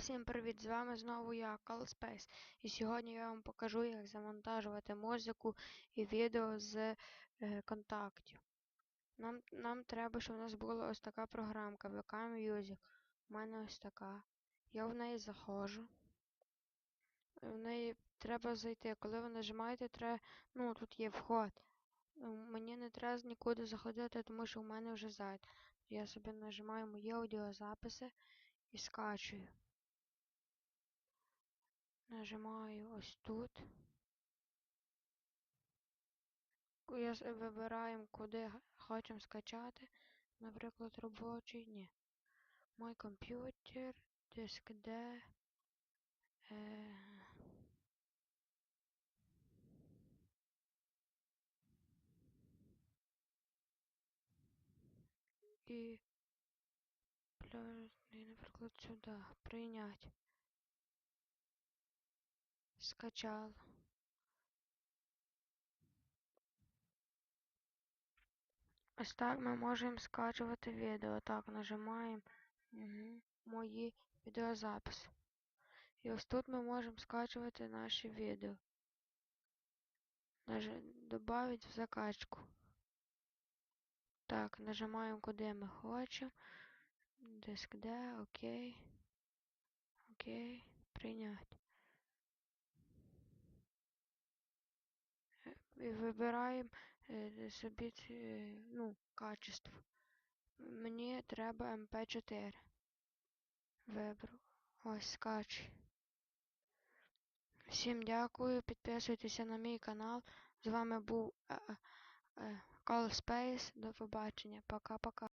Всім привіт! З вами знову я, Space. І сьогодні я вам покажу, як завантажувати музику і відео з е, контактів. Нам нам треба, щоб у нас була ось така програмка VK Music. У мене ось така. Я в неї заходжу. В неї треба зайти. Коли ви нажимаєте, треба. Ну, тут є вход. Мені не треба нікуди заходити, тому що в мене вже зайд. Я собі нажимаю мої аудіозаписи і скачую. Нажимаю ось тут. Вибираємо, куди хочемо скачати. Наприклад, робочий. Ні. Мой комп'ютер, диск D. Е... І наприклад, сюди. Прийняти. Скачав. Ось так ми можемо скачувати відео. Так, нажимаємо угу. мої відеозаписи. І ось тут ми можемо скачувати наші відео. Наж... Добавить в закачку. Так, нажимаємо куди ми хочемо. Диск D, окей. Окей. Прийняти. І вибираємо е, собі е, ну, качество. Мені треба MP4. Вибрав. Ось скач. Всім дякую. Підписуйтеся на мій канал. З вами був Call Space. До побачення. Пока-пока.